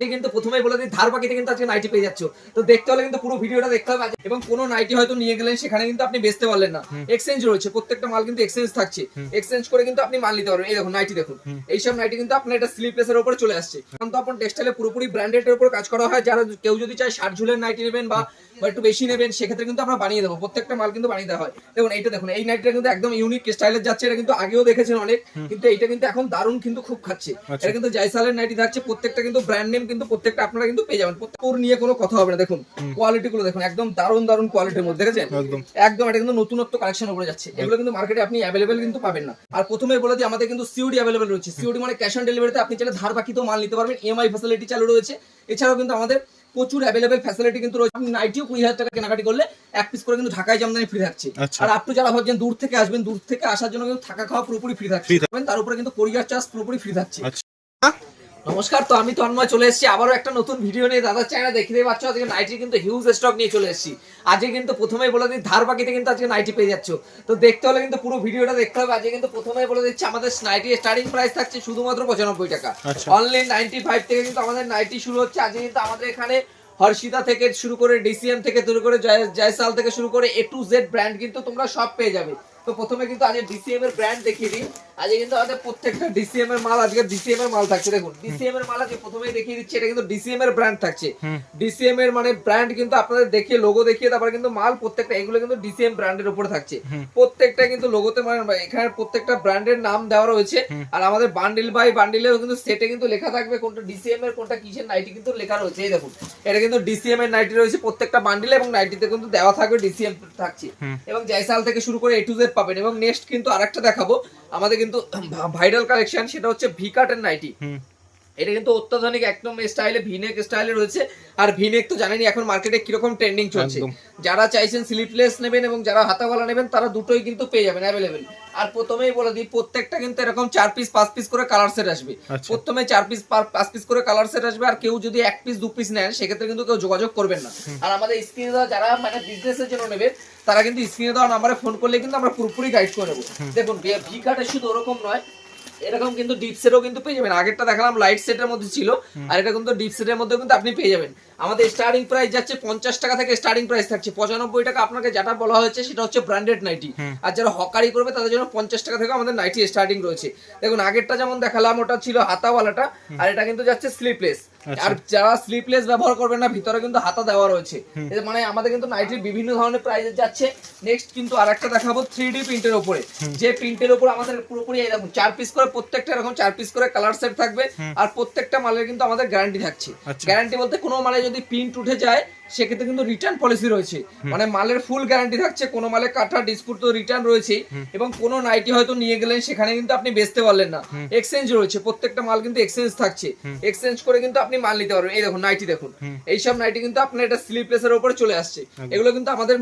কিন্তু প্রথমেই বলে দিই ধার বাকিতে কিন্তু আজকে নাইটি পেয়ে যাচ্ছ। তো দেখতে হলে কিন্তু পুরো ভিডিওটা দেখতে হবে। এবং কোন নাইটি হয়তো নিয়ে গেলেন সেখানে কিন্তু আপনি বেচতে পারলেন না। এক্সচেঞ্জ রয়েছে প্রত্যেকটা মাল কিন্তু এক্সচেঞ্জ থাকছে। এক্সচেঞ্জ করে কিন্তু আপনি মাল নিতে পারবেন। এই দেখুন নাইটি দেখুন। এইসব নাইটি কিন্তু আপনার এটা স্লিপলেসের উপরে চলে আসছে। কারণ তো আপনার টেক্সটাইলে পুরোপুরি ব্র্যান্ডেড এর উপর কাজ করা হয়। যারা কেউ যদি চায় ষাট ঝুলের নাইটি নেবেন বা বা একটু বেশি নেবেন সেক্ষেত্রে কিন্তু আমরা বানিয়ে দেবো। প্রত্যেকটা মাল কিন্তু বানিয়ে দেওয়া হয়। দেখুন এইটা দেখুন এই নাইটটা কিন্তু একদম ইউনিক স্টাইলের যাচ্ছে এটা কিন্তু আগেও দেখেছেন অনেক কিন্তু এইটা কিন্তু এখন দারুণ কিন্তু খুব খাচ্ছে। এটা কিন্তু জাইসালের নাইটি থাকছে প্রত্যেকটা কিন্তু ব্র্যান্ড নেম কিন্তু প্রত্যেকটা আপনারা কিন্তু পেয়ে যাবেন। প্রত্যেক নিয়ে কোনো কথা হবে না দেখুন কোয়ালিটি গুলো দেখুন একদম দারুণ দারুণ কোয়ালিটির মধ্যে দেখেছেন? একদম। একদম এটা কিন্তু নতুনত্ব কালেকশন উপরে যাচ্ছে। এগুলো কিন্তু মার্কেটে আপনি অ্যাভেলেবেল কিন্তু পাবেন না। আর প্রথমে বলে দিই আমাদের কিন্তু সিউডি অ্যাভেলেবেল রয়েছে। সিউডি মানে ক্যাশ অন ডেলিভারিতে আপনি চাইলে ধার বাকিতেও মাল নিতে পারবেন। ইএমআই ফ্যাসিলিটি চালু রয়েছে। এছাড়াও কিন্তু আমাদের প্রচুর অ্যাভেলেবেল ফ্যাসিলিটি কিন্তু রয়েছে। আপনি নাইটিও কুড়ি হাজার টাকা কেনাকাটি করলে এক পিস করে কিন্তু ঢাকায় জামদানি ফ্রি থাকছে। আচ্ছা। আর আপনি যারা ভাবছেন দূর থেকে আসবেন দূর থেকে আসার জন্য কিন্তু থাকা খাওয়া পুরোপুরি ফ্রি থাকছে। তার উপরে কিন্তু কোরিয়ার চার্জ পুরোপুরি ফ্রি থাকছে। আচ্ছা। নমস্কার তো আমি তন্ময় চলে এসেছি। আবারও একটা নতুন ভিডিও নিয়ে। দাদার চ্যানেল দেখতে পাচ্ছ আজকে নাইটি কিন্তু হিউজ স্টক নিয়ে চলে এসেছি। আজকে কিন্তু প্রথমেই বলে দিই ধার বাকিতে কিন্তু আজকে নাইটি পেয়ে যাচ্ছ। তো দেখতে হলে কিন্তু পুরো ভিডিওটা দেখতে হবে। আজকে কিন্তু প্রথমেই বলে দিচ্ছি আমাদের নাইটি স্টার্টিং প্রাইস থাকছে শুধুমাত্র পঁচানব্বই টাকা। অনলি নাইনটি ফাইভ থেকে কিন্তু আমাদের নাইটি শুরু হচ্ছে। আজকে কিন্তু আমাদের এখানে হর্ষিতা থেকে শুরু করে ডিসিএম থেকে শুরু করে জয়সাল থেকে শুরু করে এ টু জেড ব্র্যান্ড কিন্তু তোমরা সব পেয়ে যাবে। তো প্রথমে কিন্তু আজকে ডিসিএম এর ব্র্যান্ড দেখিয়ে দিই। আজকে কিন্তু আমাদের প্রত্যেকটা ডিসিএম এর মাল আজকে ডিসিএম এর মাল থাকছে। দেখুন ডিসিএম এর মাল আজকে প্রথমেই দেখিয়ে দিচ্ছি এটা কিন্তু ডিসিএম এর ব্র্যান্ড থাকছে। ডিসিএম এর মানে ব্র্যান্ড কিন্তু আপনাদের দেখিয়ে লোগো দেখিয়ে তারপরে কিন্তু মাল প্রত্যেকটা এগুলো কিন্তু ডিসিএম ব্র্যান্ডের উপরে থাকছে। প্রত্যেকটা কিন্তু লোগোতে মানে এখানে প্রত্যেকটা ব্র্যান্ডের নাম দেওয়া রয়েছে। আর আমাদের বান্ডিল বাই বান্ডিলেও কিন্তু সেটে কিন্তু লেখা থাকবে কোনটা ডিসিএম এর কোনটা কিসের নাইটি কিন্তু লেখা রয়েছে। এই দেখুন এটা কিন্তু ডিসিএম এর নাইটি রয়েছে প্রত্যেকটা বান্ডিলে এবং নাইটিতে কিন্তু দেওয়া থাকবে ডিসিএম থাকছে। এবং জয়সাল থেকে শুরু করে এ টু জেড পাবেন এবং নেক্সট কিন্তু আরেকটা দেখাবো। আমাদের কিন্তু ভাইরাল কালেকশন সেটা হচ্ছে ভিকাটের নাইটি এটা কিন্তু অত্যাধুনিক একদম স্টাইলে ভিনেক স্টাইলে রয়েছে। আর ভিনেক তো জানেনই এখন মার্কেটে কীরকম ট্রেন্ডিং চলছে। যারা চাইছেন স্লিপলেস নেবেন এবং যারা হাতা গলা নেবেন তারা দুটোই কিন্তু পেয়ে যাবেন অ্যাভেলেবেল আর প্রথমেই বলে দিই প্রত্যেকটা কিন্তু এরকম চার পিস পাঁচ পিস করে কালার সেট আসবে। আচ্ছা। প্রথমে চার পিস পাঁচ পিস করে কালার সেট আসবে। আর কেউ যদি এক পিস দু পিস নেন সেক্ষেত্রে কিন্তু কেউ যোগাযোগ করবেন না। আর আমাদের স্ক্রিনে দেওয়া যারা মানে বিজনেসের জন্য নেবে তারা কিন্তু স্ক্রিনে দেওয়া নাম্বারে ফোন করলে কিন্তু আমরা পুরোপুরি গাইড করে নেব। দেখুন ভি কার্ডের শুধু ওরকম নয় এরকম কিন্তু ডিপ সেটও কিন্তু পেয়ে যাবেন। আগেরটা দেখালাম লাইট সেটের মধ্যে ছিল আর এটা কিন্তু ডিপ সেটের মধ্যে কিন্তু আপনি পেয়ে যাবেন। আমাদের স্টার্টিং প্রাইস যাচ্ছে পঞ্চাশ টাকা থেকে স্টার্টিং প্রাইস থাকছে। পঁচানব্বই টাকা আপনাকে যেটা বলা হয়েছে সেটা হচ্ছে ব্র্যান্ডেড নাইটি আর যারা হকারি করবে তাদের জন্য পঞ্চাশ টাকা থেকে আমাদের নাইটি স্টার্টিং রয়েছে। দেখুন আগেরটা যেমন দেখালাম ওটা ছিল হাতাওয়ালাটা আর এটা কিন্তু যাচ্ছে স্লিপলেস আর যারা স্লিপলেস ব্যবহার করবে না ভিতরে কিন্তু হাতা দেওয়া রয়েছে। মানে আমাদের কিন্তু নাইটির বিভিন্ন ধরনের প্রাইজে যাচ্ছে। নেক্সট কিন্তু আর আরেকটা দেখাবো থ্রি ডি প্রিন্টের উপরে। যে প্রিন্টের উপর আমাদের পুরোপুরি এই দেখুন চার পিস করে প্রত্যেকটা এরকম চার পিস করে কালার সেট থাকবে। আর প্রত্যেকটা মালের কিন্তু আমাদের গ্যারান্টি থাকছে। আচ্ছা। গ্যারান্টি বলতে কোনো মালে যদি প্রিন্ট উঠে যায় সেক্ষেত্রে কিন্তু রিটার্ন পলিসি রয়েছে। মানে মালের ফুল গ্যারান্টি থাকছে কোনো মালে কাটা ডিসপুট তো রিটার্ন রয়েছে এবং কোনো নাইটি হয়তো নিয়ে গেলেন সেখানে কিন্তু আপনি বেচতে পারলেন না। এক্সচেঞ্জ রয়েছে প্রত্যেকটা মাল কিন্তু এক্সচেঞ্জ থাকছে। এক্সচেঞ্জ করে কিন্তু আপনি মাল নিতে পারবেন। এই দেখুন নাইটি দেখুন। এইসব নাইটি কিন্তু আপনার এটা স্লিপলেসের উপরে চলে আসছে। এগুলো কিন্তু আমাদের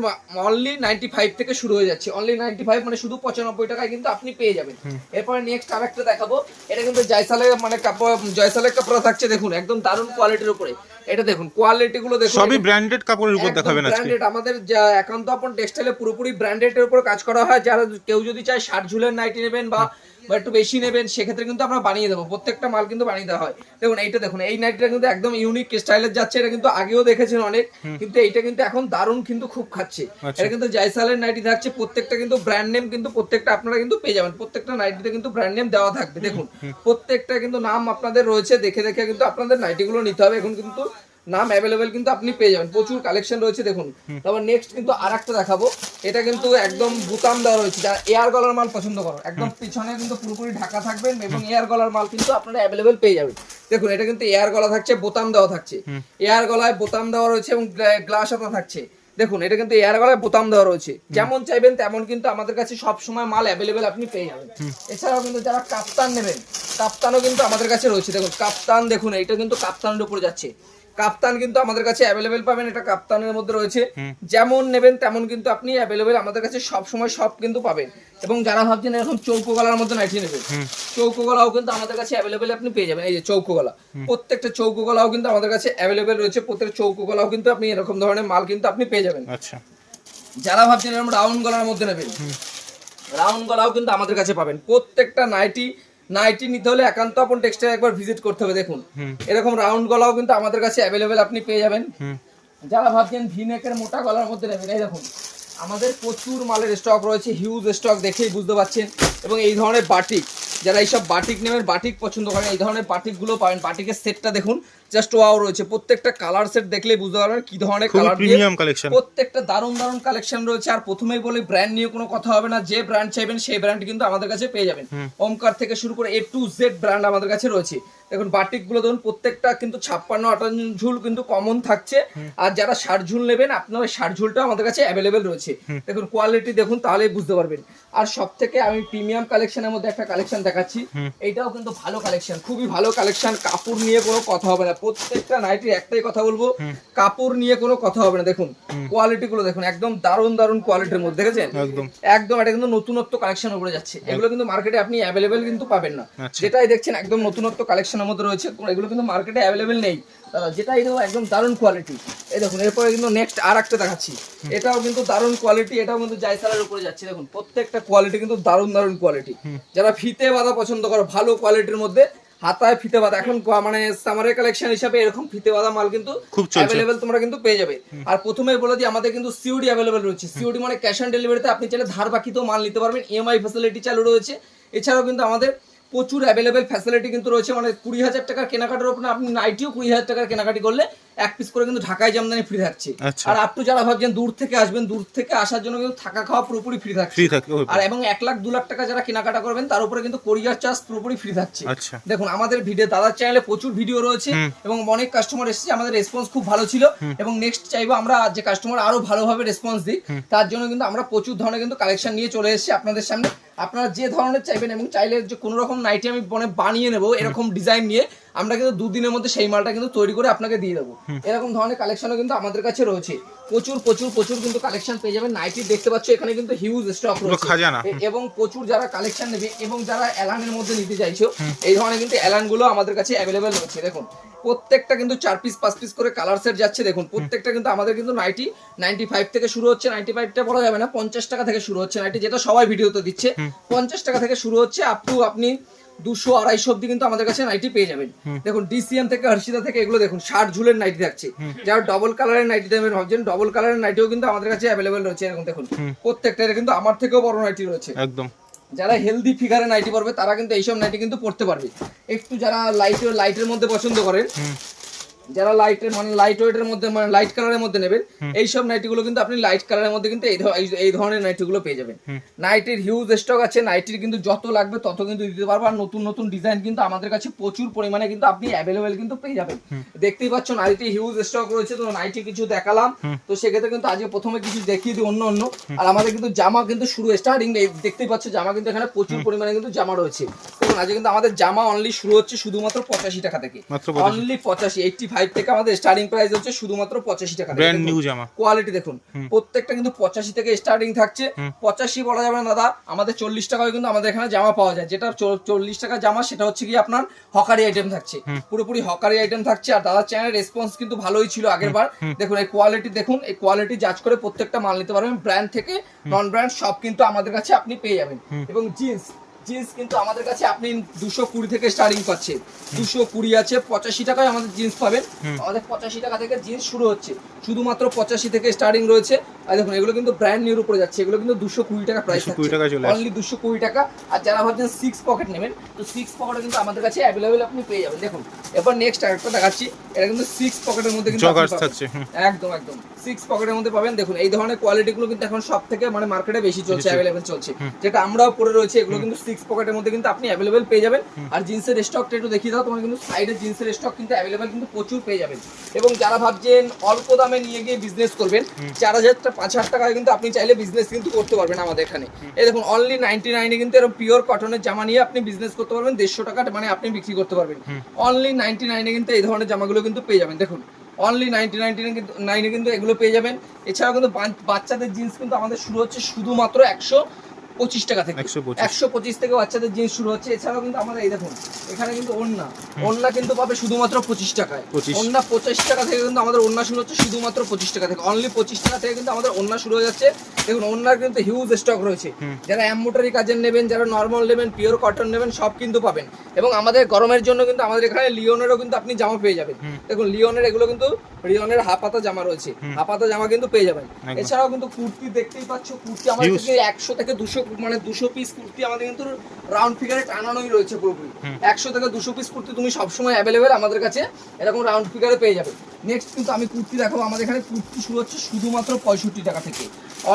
অনলি নাইনটি ফাইভ থেকে শুরু হয়ে যাচ্ছে। অনলি নাইনটি ফাইভ মানে শুধু পঁচানব্বই টাকায় কিন্তু আপনি পেয়ে যাবেন। এরপরে নেক্সট আরেকটা দেখাবো। এটা কিন্তু জয়সালের মানে কাপড় জয়সালের কাপড় থাকছে দেখুন একদম দারুণ কোয়ালিটির উপরে। এটা দেখুন কোয়ালিটি গুলো দেখুন। সবই ব্র্যান্ডেড কাপড়ের উপর দেখাবেন আজকে। branded, আমাদের যা একান্ত আপন টেক্সটাইলে পুরোপুরি ব্র্যান্ডেড এর উপর কাজ করা হয়। যারা কেউ যদি চায় ষাট ঝুলের নাইটি নেবেন বা বা একটু বেশি নেবেন সেক্ষেত্রে কিন্তু আমরা বানিয়ে দেবো। প্রত্যেকটা মাল কিন্তু বানিয়ে দেওয়া হয়। দেখুন এইটা দেখুন এই নাইটটা কিন্তু একদম ইউনিক স্টাইলের যাচ্ছে। এটা কিন্তু আগেও দেখেছেন অনেক। কিন্তু এইটা কিন্তু এখন দারুণ কিন্তু খুব খাচ্ছে। আচ্ছা। এটা কিন্তু জয়সালের নাইটি থাকছে। প্রত্যেকটা কিন্তু ব্র্যান্ড নেম কিন্তু প্রত্যেকটা আপনারা কিন্তু পেয়ে যাবেন। প্রত্যেকটা নাইটিতে কিন্তু ব্র্যান্ড নেম দেওয়া থাকবে। দেখুন প্রত্যেকটা কিন্তু নাম আপনাদের রয়েছে। দেখে দেখে কিন্তু আপনাদের নাইটিগুলো নিতে হবে। এখন কিন্তু নাম অ্যাভেলেবেল কিন্তু আপনি পেয়ে যাবেন। প্রচুর কালেকশন রয়েছে দেখুন। তারপর নেক্সট কিন্তু আরেকটা দেখাবো। এটা কিন্তু একদম বুতাম দেওয়া রয়েছে। যারা এয়ার গলার মাল পছন্দ করো একদম পিছনে কিন্তু পুরোপুরি ঢাকা থাকবেন এবং এয়ার গলার মাল কিন্তু আপনারা অ্যাভেলেবেল পেয়ে যাবেন। দেখুন এটা কিন্তু এয়ার গলা থাকছে বোতাম দেওয়া থাকছে। এয়ার গলায় বোতাম দেওয়া রয়েছে এবং গ্লাস হাতা থাকছে। দেখুন এটা কিন্তু এয়ার গলায় বোতাম দেওয়া রয়েছে। যেমন চাইবেন তেমন কিন্তু আমাদের কাছে সব সময় মাল অ্যাভেলেবেল আপনি পেয়ে যাবেন। এছাড়াও কিন্তু যারা কাপ্তান নেবেন কাপ্তানও কিন্তু আমাদের কাছে রয়েছে। দেখুন কাপ্তান দেখুন এটা কিন্তু কাপ্তানের উপরে যাচ্ছে। কাপ্তান কিন্তু আমাদের কাছে অ্যাভেলেবেল পাবেন এটা কাপ্তানের মধ্যে রয়েছে। যেমন নেবেন তেমন কিন্তু আপনি অ্যাভেলেবেল আমাদের কাছে সব সময় সব কিন্তু পাবেন। এবং যারা ভাবছেন এরকম চৌকো গলার মধ্যে নাইটি নেবেন চৌকো গলাও কিন্তু আমাদের কাছে অ্যাভেলেবেল আপনি পেয়ে যাবেন। এই যে চৌকো গলা প্রত্যেকটা চৌকো গলাও কিন্তু আমাদের কাছে অ্যাভেলেবেল রয়েছে। প্রত্যেকটা চৌকো গলাও কিন্তু আপনি এরকম ধরনের মাল কিন্তু আপনি পেয়ে যাবেন। আচ্ছা। যারা ভাবছেন এরকম রাউন্ড গলার মধ্যে নেবেন রাউন্ড গলাও কিন্তু আমাদের কাছে পাবেন। প্রত্যেকটা নাইটি নাইটি নিতে হলে একান্ত আপন টেক্সটাইল একবার ভিজিট করতে হবে দেখুন। এরকম রাউন্ড গলাও কিন্তু আমাদের কাছে অ্যাভেলেবেল আপনি পেয়ে যাবেন। যারা ভাবছেন ভিনেকের মোটা গলার মধ্যে নেবেন এই দেখুন আমাদের প্রচুর মালের স্টক রয়েছে হিউজ স্টক দেখেই বুঝতে পারছেন এবং এই ধরনের বাটিক যারা এইসব বাটিক নেবেন বাটিক পছন্দ করেন এই ধরনের বাটিকগুলো পাবেন। বাটিকের সেটটা দেখুন জাস্ট ওয়াও রয়েছে। প্রত্যেকটা কালার সেট দেখলেই বুঝতে পারবেন কি ধরনের কালার প্রিমিয়াম কালেকশন প্রত্যেকটা দারুণ দারুণ কালেকশন রয়েছে। আর প্রথমেই বলি ব্র্যান্ড নিয়ে কোনো কথা হবে না। যে ব্র্যান্ড চাইবেন সেই ব্র্যান্ড কিন্তু আমাদের কাছে পেয়ে যাবেন। ওমকার থেকে শুরু করে এ টু জেড ব্র্যান্ড আমাদের কাছে রয়েছে। দেখুন বাটিকগুলো ধরুন প্রত্যেকটা কিন্তু ছাপ্পান্ন আটান্ন ঝুল কিন্তু কমন থাকছে। আর যারা ষাট ঝুল নেবেন আপনার ওই ষাট ঝুলটা আমাদের কাছে অ্যাভেলেবেল রয়েছে। দেখুন কোয়ালিটি দেখুন তাহলেই বুঝতে পারবেন। আর সব থেকে আমি প্রিমিয়াম কালেকশনের মধ্যে একটা কালেকশন দেখাচ্ছি। এইটাও কিন্তু ভালো কালেকশন খুবই ভালো কালেকশন কাপড় নিয়ে কোনো কথা হবে না। প্রত্যেকটা নাইটির একটাই কথা বলব কাপড় নিয়ে কোনো কথা হবে না। দেখুন কোয়ালিটি গুলো দেখুন একদম দারুণ দারুণ কোয়ালিটির মধ্যে দেখেছেন? একদম। একদম এটা কিন্তু নতুনত্ব কালেকশন উপরে যাচ্ছে। এগুলো কিন্তু মার্কেটে আপনি অ্যাভেলেবেল কিন্তু পাবেন না। আচ্ছা। যেটাই দেখছেন একদম নতুনত্ব কালেকশনের মধ্যে রয়েছে। এগুলো কিন্তু মার্কেটে অ্যাভেলেবেল নেই। দাদা যেটাই দেখো একদম দারুণ কোয়ালিটি এই দেখুন এরপরে কিন্তু নেক্সট আর একটা দেখাচ্ছি এটাও কিন্তু দারুণ কোয়ালিটি এটাও কিন্তু জায়সালের উপরে যাচ্ছে। দেখুন প্রত্যেকটা কোয়ালিটি কিন্তু দারুণ দারুণ কোয়ালিটি যারা ফিতে বাঁধা পছন্দ করো ভালো কোয়ালিটির মধ্যে হাতায় ফিতে বাঁধা। এখন মানে সামারের কালেকশন হিসাবে এরকম ফিতে বাঁধা মাল কিন্তু খুব অ্যাভেলেবেল তোমরা কিন্তু পেয়ে যাবে। আর প্রথমে বলে দিই আমাদের কিন্তু সিওডি অ্যাভেলেবেল রয়েছে। সিওডি মানে ক্যাশ অন ডেলিভারিতে আপনি চাইলে ধার বাকিতেও মাল নিতে পারবেন। ইএমআই ফ্যাসিলিটি চালু রয়েছে। এছাড়াও কিন্তু আমাদের প্রচুর অ্যাভেলেবেল ফ্যাসিলিটি কিন্তু রয়েছে। মানে কুড়ি হাজার টাকার কেনাকাটার উপরে আপনি নাইটিও কুড়ি হাজার টাকার কেনাকাটি করলে এক পিস করে কিন্তু ঢাকায় জামদানি ফ্রি থাকছে। আচ্ছা। আর আপনি যারা ভাবছেন দূর থেকে আসবেন দূর থেকে আসার জন্য কিন্তু থাকা খাওয়া পুরোপুরি ফ্রি থাকছে। আর এবং এক লাখ দু লাখ টাকা যারা কেনাকাটা করবেন তার উপরে কিন্তু কোরিয়ার চার্জ পুরোপুরি ফ্রি থাকছে। আচ্ছা। দেখুন আমাদের ভিডিও দাদার চ্যানেলে প্রচুর ভিডিও রয়েছে এবং অনেক কাস্টমার এসেছে আমাদের রেসপন্স খুব ভালো ছিল। এবং নেক্সট চাইব আমরা যে কাস্টমার আরও ভালোভাবে রেসপন্স দিই তার জন্য কিন্তু আমরা প্রচুর ধরনের কিন্তু কালেকশন নিয়ে চলে এসেছি আপনাদের সামনে। আপনারা যে ধরনের চাইবেন এবং চাইলে যে কোনো রকম নাইটি আমি মানে বানিয়ে নেব এরকম ডিজাইন নিয়ে আমরা কিন্তু দুদিনের মধ্যে সেই মালটা কিন্তু তৈরি করে আপনাকে দিয়ে দেবো। এরকম ধরনের কালেকশনও কিন্তু আমাদের কাছে রয়েছে। প্রচুর প্রচুর প্রচুর কিন্তু কালেকশন পেয়ে যাবেন। নাইটি দেখতে পাচ্ছ এখানে কিন্তু হিউজ স্টক রয়েছে। এবং প্রচুর যারা কালেকশন নেবে এবং যারা অ্যালানের মধ্যে নিতে চাইছো এই ধরনের কিন্তু অ্যালানগুলো আমাদের কাছে অ্যাভেলেবেল রয়েছে। দেখুন প্রত্যেকটা কিন্তু চার পিস পাঁচ পিস করে কালার সেট যাচ্ছে। দেখুন প্রত্যেকটা কিন্তু আমাদের কিন্তু নাইটি নাইনটি ফাইভ থেকে শুরু হচ্ছে। নাইনটি ফাইভটা বলা যাবে না পঞ্চাশ টাকা থেকে শুরু হচ্ছে। নাইটি যেটা সবাই ভিডিওতে দিচ্ছে পঞ্চাশ টাকা থেকে শুরু হচ্ছে। আপ টু আপনি দুশো আড়াইশো অব্দি কিন্তু আমাদের কাছে নাইটি পেয়ে যাবেন। দেখুন ডিসিএম থেকে হর্ষিতা থেকে এগুলো দেখুন ষাট ঝুলের নাইটি থাকছে যারা ডবল কালারের নাইটি দেবেন ভাবছেন ডবল কালারের নাইটিও কিন্তু আমাদের কাছে অ্যাভেলেবেল রয়েছে এরকম দেখুন। প্রত্যেকটা কিন্তু আমার থেকেও বড় নাইটি রয়েছে। একদম। যারা হেলদি ফিগারে নাইটি পরবে তারা কিন্তু এইসব নাইটি কিন্তু পড়তে পারবে। একটু যারা লাইট লাইটের মধ্যে পছন্দ করেন যারা লাইটের মানে লাইট ওয়েটের মধ্যে মানে লাইট কালারের মধ্যে নেবেন এইসব নাইটিগুলো কিন্তু আপনি লাইট কালারের মধ্যে কিন্তু এই এই- এই ধরনের নাইটিগুলো পেয়ে যাবেন। নাইটির হিউজ স্টক আছে নাইটির কিন্তু যত লাগবে তত কিন্তু দিতে পারব আর নতুন নতুন ডিজাইন কিন্তু আমাদের কাছে প্রচুর পরিমাণে কিন্তু আপনি অ্যাভেলেবেল কিন্তু পেয়ে যাবেন। দেখতেই পাচ্ছ নাইটি হিউজ স্টক রয়েছে তো নাইটি কিছু দেখালাম। তো সেক্ষেত্রে কিন্তু আজকে প্রথমে কিছু দেখিয়ে দিই অন্য অন্য। আর আমাদের কিন্তু জামা কিন্তু শুরু স্টার্টিং দেখতেই পাচ্ছ জামা কিন্তু এখানে প্রচুর পরিমাণে কিন্তু জামা রয়েছে। দেখুন আজকে কিন্তু আমাদের জামা অনলি শুরু হচ্ছে শুধুমাত্র পঁচাশি টাকা থেকে। মাত্র 85 অনলি পঁচাশি এইটটি ফাইভ থেকে আমাদের স্টার্টিং প্রাইস হচ্ছে শুধুমাত্র পঁচাশি টাকা ব্র্যান্ড নিউ জামা। কোয়ালিটি দেখুন প্রত্যেকটা কিন্তু পঁচাশি থেকে স্টার্টিং থাকছে। পঁচাশি বলা যাবে না দাদা আমাদের চল্লিশ টাকায় কিন্তু আমাদের এখানে জামা পাওয়া যায়। যেটা চল- চল্লিশ টাকা জামা সেটা হচ্ছে কি আপনার হকারি আইটেম থাকছে। পুরোপুরি হকারি আইটেম থাকছে। আর দাদার চ্যানেলের রেসপন্স কিন্তু ভালোই ছিল আগের বার। দেখুন এই কোয়ালিটি দেখুন এই কোয়ালিটি জাজ করে প্রত্যেকটা মাল নিতে পারবেন। ব্র্যান্ড থেকে নন ব্র্যান্ড সব কিন্তু আমাদের কাছে আপনি পেয়ে যাবেন। এবং জিন্স জিন্স কিন্তু আমাদের কাছে আপনি দুশো কুড়ি থেকে স্টার্টিং পাচ্ছেন দুশো কুড়ি আছে পঁচাশি টাকায় আমাদের জিন্স পাবেন। আমাদের পঁচাশি টাকা থেকে জিন্স শুরু হচ্ছে। শুধুমাত্র পঁচাশি থেকে স্টার্টিং রয়েছে। আর দেখুন এগুলো কিন্তু ব্র্যান্ড নিউর উপরে যাচ্ছে। এগুলো কিন্তু দুশো কুড়ি টাকা প্রাইস 220 টাকায় চলে অনলি দুশো কুড়ি টাকা। আর যারা ভাবছেন সিক্স পকেট নেবেন তো সিক্স পকেটে কিন্তু আমাদের কাছে অ্যাভেলেবেল আপনি পেয়ে যাবেন। দেখুন এবার নেক্সট আরেকটা দেখাচ্ছি। এটা কিন্তু সিক্স পকেটের মধ্যে কিন্তু। একদম একদম। সিক্স পকেটের মধ্যে পাবেন। দেখুন এই ধরনের কোয়ালিটি গুলো কিন্তু এখন সব থেকে মানে মার্কেটে বেশি চলছে অ্যাভেলেবেল চলছে। যেটা আমরাও পরে রয়েছে এগুলো কিন্তু সিক্স পকেটের মধ্যে কিন্তু আপনি অ্যাভেলেবেল পেয়ে যাবেন। আর জিন্সের স্টকটা একটু দেখিয়ে দাও তোমার কিন্তু সাইডে জিন্সের স্টক কিন্তু অ্যাভেলেবেল কিন্তু প্রচুর পেয়ে যাবেন। এবং যারা ভাবছেন অল্প দামে নিয়ে গিয়ে বিজনেস করবেন চার হাজার পাঁচ হাজার টাকায় কিন্তু আপনি চাইলে বিজনেস কিন্তু করতে পারবেন আমাদের এখানে। এই দেখুন অনলি নাইনটি নাইনে কিন্তু এরকম পিওর কটনের জামা নিয়ে আপনি বিজনেস করতে পারবেন দেড়শো টাকা মানে আপনি বিক্রি করতে পারবেন। অনলি নাইনটি নাইনে কিন্তু এই ধরনের জামাগুলো কিন্তু পেয়ে যাবেন। দেখুন অনলি নাইনটি নাইনটি কিন্তু নাইনে কিন্তু এগুলো পেয়ে যাবেন। এছাড়াও কিন্তু বাচ্চাদের জিন্স কিন্তু আমাদের শুরু হচ্ছে শুধুমাত্র একশো পঁচিশ টাকা থেকে। একশো পঁচিশ। থেকে বাচ্চাদের জিনিস শুরু হচ্ছে। এছাড়াও কিন্তু আমাদের এই দেখুন এখানে কিন্তু ওন্না ওন্না কিন্তু পাবে শুধুমাত্র পঁচিশ টাকায়। 25 ওন্না পঁচিশ টাকা থেকে কিন্তু আমাদের ওন্না শুরু হচ্ছে শুধুমাত্র পঁচিশ টাকা থেকে। অনলি পঁচিশ টাকা থেকে কিন্তু আমাদের ওন্না শুরু হয়ে যাচ্ছে। দেখুন ওন্নার কিন্তু হিউজ স্টক রয়েছে। যারা অ্যাম্বোটারি কাজের নেবেন যারা নর্মাল নেবেন পিওর কটন নেবেন সব কিন্তু পাবেন। এবং আমাদের গরমের জন্য কিন্তু আমাদের এখানে লিওনেরও কিন্তু আপনি জামা পেয়ে যাবেন। দেখুন লিওনের এগুলো কিন্তু লিওনের হাফাতা জামা রয়েছে। হাফাতা জামা কিন্তু পেয়ে যাবেন। এছাড়াও কিন্তু কুর্তি দেখতেই পাচ্ছ কুর্তি আমাদের একশো থেকে দুশো মানে দুশো পিস কুর্তি আমাদের কিন্তু রাউন্ড ফিগারে টানানোই রয়েছে পুরোপুরি। একশো থেকে দুশো পিস কুর্তি তুমি সবসময় অ্যাভেলেবেল আমাদের কাছে এরকম রাউন্ড ফিগারে পেয়ে যাবে। নেক্সট কিন্তু আমি কুর্তি দেখাবো আমাদের এখানে কুর্তি শুরু হচ্ছে শুধুমাত্র পঁয়ষট্টি টাকা থেকে।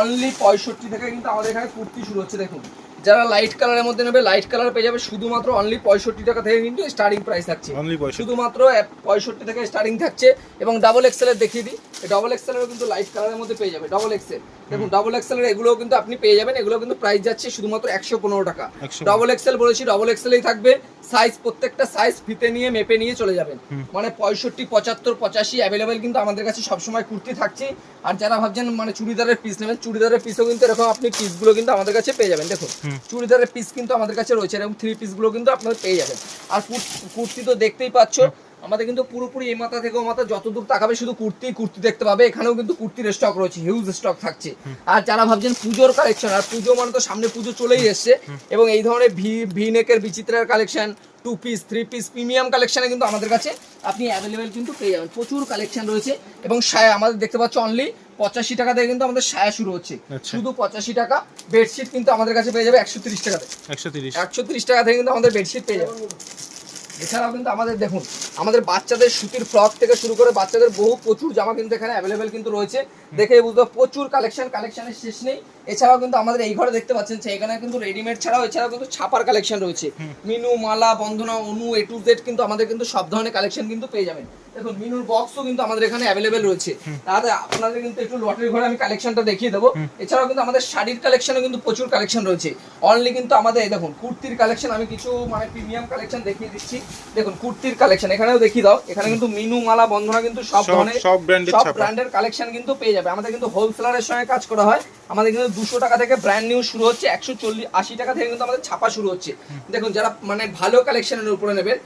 অনলি পঁয়ষট্টি থেকে কিন্তু আমাদের এখানে কুর্তি শুরু হচ্ছে দেখুন। যারা লাইট কালারের মধ্যে নেবে লাইট কালার পেয়ে যাবে শুধুমাত্র অনলি পঁয়ষট্টি টাকা থেকে কিন্তু স্টার্টিং প্রাইস থাকছে। শুধুমাত্র পঁয়ষট্টি থেকে স্টার্টিং থাকছে এবং ডাবল এক্সেল এর দেখিয়ে দিই। ডাবল এক্সেল এরও কিন্তু লাইট কালারের মধ্যে পেয়ে যাবে ডাবল এক্সেল দেখুন ডাবল এক্সেল এর এগুলোও কিন্তু আপনি পেয়ে যাবেন এগুলো কিন্তু প্রাইস যাচ্ছে শুধুমাত্র একশো পনেরো টাকা। 115 ডাবল এক্সেল বলেছি ডাবল এক্সেলই থাকবে সাইজ প্রত্যেকটা সাইজ ফিতে নিয়ে মেপে নিয়ে চলে যাবেন। মানে পঁয়ষট্টি পঁচাত্তর পঁচাশি অ্যাভেলেবেল কিন্তু আমাদের কাছে সবসময় কুর্তি থাকছে। আর যারা ভাবছেন মানে চুড়িদারের পিস নেবেন চুড়িদারের পিসও কিন্তু এরকম আপনি পিসগুলো কিন্তু আমাদের কাছে পেয়ে যাবেন। দেখুন চুড়িদারের পিস কিন্তু আমাদের কাছে রয়েছে, এরকম থ্রি পিসগুলো কিন্তু আপনারা পেয়ে যাবেন। আর কুর- কুর্তি তো দেখতেই পাচ্ছ আমাদের কিন্তু পুরোপুরি এই মাথা থেকে ও মাথা যতদূর তাকাবে শুধু কুর্তি কুর্তি দেখতে পাবে। এখানেও কিন্তু কুর্তির স্টক রয়েছে হিউজ স্টক থাকছে। আর যারা ভাবছেন পুজোর কালেকশন আর পুজো মানে তো সামনে পুজো চলেই এসছে। এবং এই ধরনের ভি ভি নেকের বিচিত্রার collection two piece three piece premium কালেকশনে কিন্তু আমাদের কাছে আপনি অ্যাভেলেবেল কিন্তু পেয়ে যাবেন। প্রচুর কালেকশন রয়েছে। এবং সায়া আমাদের দেখতে পাচ্ছ অনলি পঁচাশি টাকা থেকে কিন্তু আমাদের সায়া শুরু হচ্ছে। আচ্ছা। শুধু পঁচাশি টাকা। বেডশিট কিন্তু আমাদের কাছে পেয়ে যাবে একশো তিরিশ টাকাতে একশো তিরিশ। একশো তিরিশ টাকা থেকে কিন্তু আমাদের বেডশিট পেয়ে যাবে। এছাড়াও কিন্তু আমাদের দেখুন আমাদের বাচ্চাদের সুতির ফ্রক থেকে শুরু করে বাচ্চাদের বহু প্রচুর জামা কিন্তু এখানে অ্যাভেলেবেল কিন্তু রয়েছে। দেখে বুঝতে প্রচুর কালেকশন কালেকশনের শেষ নেই। এছাড়াও কিন্তু আমাদের এই ঘরে দেখতে পাচ্ছেন যে এখানে কিন্তু রেডিমেড ছাড়াও এছাড়াও কিন্তু ছাপার কালেকশন রয়েছে। Minu Mala Bandhana Anu A to Z কিন্তু আমাদের কিন্তু সব ধরনের কালেকশন কিন্তু পেয়ে যাবেন। দেখুন মিনুর বক্সও কিন্তু আমাদের এখানে অ্যাভেলেবেল রয়েছে। তাহলে আপনাদের কিন্তু একটু লটারি ঘরে আমি কালেকশনটা দেখিয়ে দেবো। এছাড়াও কিন্তু আমাদের শাড়ির কালেকশনে কিন্তু প্রচুর কালেকশন রয়েছে। অনলি কিন্তু আমাদের এই দেখুন কুর্তির কালেকশন আমি কিছু মানে প্রিমিয়াম কালেকশন দেখিয়ে দিচ্ছি। দেখুন কুর্তির কালেকশন এখানেও দেখিয়ে দাও। এখানে কিন্তু মিনু মালা বন্ধনা কিন্তু সব ধরনের সব ব্র্যান্ডের কালেকশন কিন্তু পেয়ে যাবে। আমাদের কিন্তু হোলসেলারের সঙ্গে কাজ করা হয়। আমাদের কিন্তু দুশো টাকা থেকে ব্র্যান্ড নিউ শুরু হচ্ছে। একশো চল্লিশ আশি টাকা থেকে কিন্তু আমাদের ছাপা শুরু হচ্ছে। দেখুন যারা মানে ভালো কালেকশনের উপরে নেবেন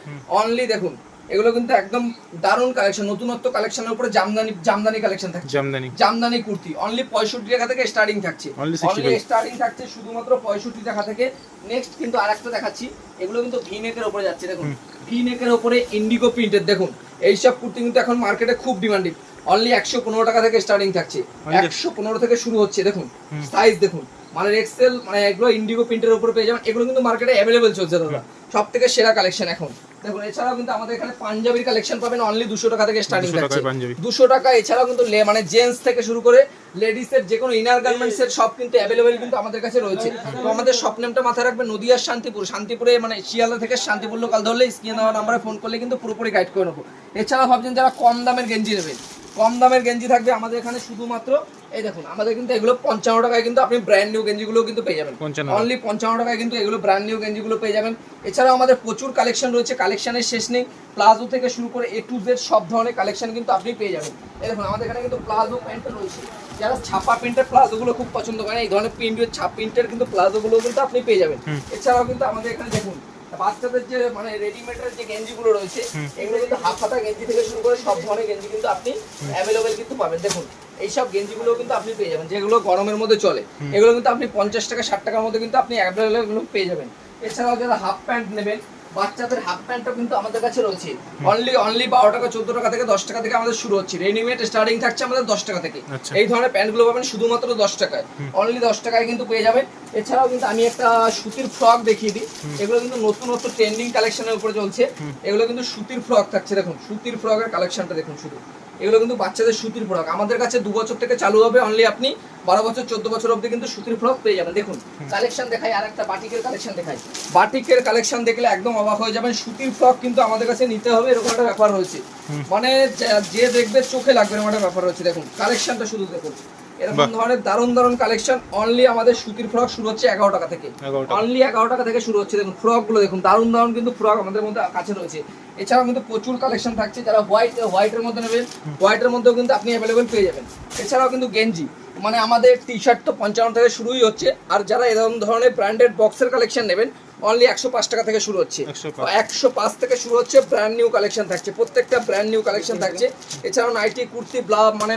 অনলি দেখুন এগুলো কিন্তু একদম দারুণ কালেকশন নতুনত্ব কালেকশনের উপরে জামদানি জামদানি কালেকশন থাকছে। জামদানি। জামদানি কুর্তি অনলি পঁয়ষট্টি টাকা থেকে স্টার্টিং থাকছে। Only 65 অনলি স্টার্টিং থাকছে শুধুমাত্র পঁয়ষট্টি টাকা থেকে। নেক্সট কিন্তু আরেকটা দেখাচ্ছি এগুলো কিন্তু ভি নেকের উপরে যাচ্ছে দেখুন। ভি নেকের উপরে ইন্ডিগো প্রিন্টের দেখুন। এইসব কুর্তি কিন্তু এখন মার্কেটে খুব ডিমান্ডিং অনলি একশো পনেরো টাকা থেকে স্টার্টিং থাকছে। একশো পনেরো থেকে শুরু হচ্ছে দেখুন। সাইজ দেখুন। মানে এক্সেল মানে এগুলো ইন্ডিগো প্রিন্টের উপরে পেয়ে যাবেন। এগুলো কিন্তু মার্কেটে অ্যাভেলেবেল চলছে দাদা। সব থেকে সেরা কালেকশন এখন। দেখুন এছাড়াও কিন্তু আমাদের এখানে পাঞ্জাবির কালেকশন পাবেন অনলি দুশো টাকা থেকে স্টার্টিং থাকছে দুশো টাকা এছাড়াও কিন্তু মানে জেন্টস থেকে শুরু করে লেডিসের যে কোনো ইনার গার্মেন্টস এর সব কিন্তু অ্যাভেলেবেল কিন্তু আমাদের কাছে রয়েছে। তো আমাদের সব নেমটা মাথায় রাখবেন নদিয়ার শান্তিপুর। শান্তিপুরে মানে শিয়ালদা থেকে শান্তিপুর লোকাল ধরলে স্ক্রিনে দেওয়া নাম্বারে ফোন করলে কিন্তু পুরোপুরি গাইড করে নেব। এছাড়া ভাবছেন যারা কম দামের গেঞ্জি নেবেন কম দামের গেঞ্জি থাকবে আমাদের এখানে শুধুমাত্র এই দেখুন আমাদের কিন্তু এগুলো পঞ্চান্ন টাকায় কিন্তু আপনি ব্র্যান্ড নিউ গেঞ্জিগুলো কিন্তু পেয়ে যাবেন। অনলি পঞ্চান্ন টাকায় কিন্তু এগুলো ব্র্যান্ড নিউ গেঞ্জিগুলো পেয়ে যাবেন। এছাড়াও আমাদের প্রচুর কালেকশন রয়েছে কালেকশনের শেষ নেই। প্লাজো থেকে শুরু করে এ টু জেড সব ধরনের কালেকশন কিন্তু আপনি পেয়ে যাবেন। এই দেখুন আমাদের এখানে কিন্তু প্লাজো প্যান্ট রয়েছে। যারা ছাপা প্রিন্টের প্লাজোগুলো খুব পছন্দ করেন এই ধরনের প্রিন্টের ছাপ প্রিন্টের কিন্তু প্লাজোগুলো কিন্তু আপনি পেয়ে যাবেন। এছাড়াও কিন্তু আমাদের এখানে দেখুন বাচ্চাদের যে মানে রেডিমেডের যে গেঞ্জিগুলো রয়েছে এগুলো কিন্তু হাফ হাতা গেঞ্জি থেকে শুরু করে সব ধরনের গেঞ্জি কিন্তু আপনি অ্যাভেলেবেল কিন্তু পাবেন। দেখুন এইসব গেঞ্জিগুলো কিন্তু আপনি পেয়ে যাবেন যেগুলো গরমের মধ্যে চলে। এগুলো কিন্তু আপনি পঞ্চাশ টাকা ষাট টাকার মধ্যে কিন্তু আপনি অ্যাভেলেবেল পেয়ে যাবেন। এছাড়াও যারা হাফ প্যান্ট নেবেন বাচ্চাদের হাফ প্যান্টও কিন্তু আমাদের কাছে রয়েছে। অনলি অনলি বারো টাকা চোদ্দ টাকা থেকে দশ টাকা থেকে আমাদের শুরু হচ্ছে। রেডিমেড স্টার্টিং থাকছে আমাদের দশ টাকা থেকে। আচ্ছা। এই ধরনের প্যান্টগুলো পাবেন শুধুমাত্র দশ টাকায়। অনলি দশ টাকায় কিন্তু পেয়ে যাবেন এছাড়াও কিন্তু আমি একটা সুতির ফ্রক দেখিয়ে দিই। এগুলো কিন্তু নতুন নতুন ট্রেন্ডিং কালেকশনের উপরে চলছে। এগুলো কিন্তু সুতির ফ্রক থাকছে। দেখুন সুতির ফ্রকের কালেকশনটা দেখুন শুধু। এগুলো কিন্তু বাচ্চাদের সুতির ফ্রক আমাদের কাছে দু বছর থেকে চালু হবে। অনলি আপনি বারো বছর চোদ্দ বছর অবধি কিন্তু সুতির ফ্রক পেয়ে যাবেন। দেখুন কালেকশন দেখাই আর একটা বাটিকের কালেকশন দেখাই। বাটিকের কালেকশন দেখলে একদম অবাক হয়ে যাবেন সুতির ফ্রক কিন্তু আমাদের কাছে নিতে হবে এরকম একটা ব্যাপার রয়েছে। মানে যে- দেখবে চোখে লাগবে এরকম একটা ব্যাপার রয়েছে। দেখুন কালেকশনটা শুধু দেখুন। এরকম ধরনের দারুণ দারুণ কালেকশন অনলি আমাদের সুতির ফ্রক শুরু হচ্ছে এগারো টাকা থেকে। অনলি এগারো টাকা থেকে শুরু হচ্ছে। দেখুন ফ্রকগুলো দেখুন দারুণ দারুণ কিন্তু ফ্রক আমাদের মধ্যে কাছে রয়েছে। এছাড়াও কিন্তু প্রচুর কালেকশন থাকছে যারা হোয়াইট হোয়াইটের মধ্যে নেবেন হোয়াইটের মধ্যেও কিন্তু আপনি অ্যাভেলেবেল পেয়ে যাবেন। এছাড়াও কিন্তু গেঞ্জি। মানে আমাদের টি শার্ট তো পঞ্চান্ন থেকে শুরুই হচ্ছে। আর যারা এরকম ধরনের ব্র্যান্ডেড বক্সের কালেকশন নেবেন অনলি একশো পাঁচ টাকা থেকে শুরু হচ্ছে। একশো পাঁচ। থেকে শুরু হচ্ছে ব্র্যান্ড নিউ কালেকশন থাকছে। প্রত্যেকটা ব্র্যান্ড নিউ কালেকশন থাকছে। এছাড়াও নাইটি কুর্তি ব্লাউজ মানে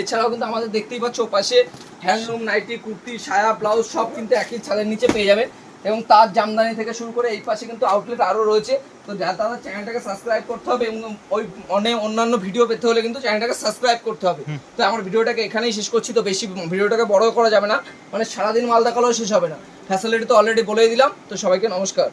এছাড়াও কিন্তু আমাদের দেখতেই পাচ্ছ পাশে হ্যান্ডলুম নাইটি কুর্তি সায়া ব্লাউজ সব কিন্তু একই ছাদের নিচে পেয়ে যাবেন। এবং তার জামদানি থেকে শুরু করে এই পাশে কিন্তু আউটলেট আরও রয়েছে। তো যা তারা চ্যানেলটাকে সাবস্ক্রাইব করতে হবে এবং ওই অনেক অন্যান্য ভিডিও পেতে হলে কিন্তু চ্যানেলটাকে সাবস্ক্রাইব করতে হবে। তো আমার ভিডিওটাকে এখানেই শেষ করছি। তো বেশি ভিডিওটাকে বড় করা যাবে না। মানে সারাদিন মালদা কালও শেষ হবে না। ফ্যাসিলিটি তো অলরেডি বলেই দিলাম। তো সবাইকে নমস্কার।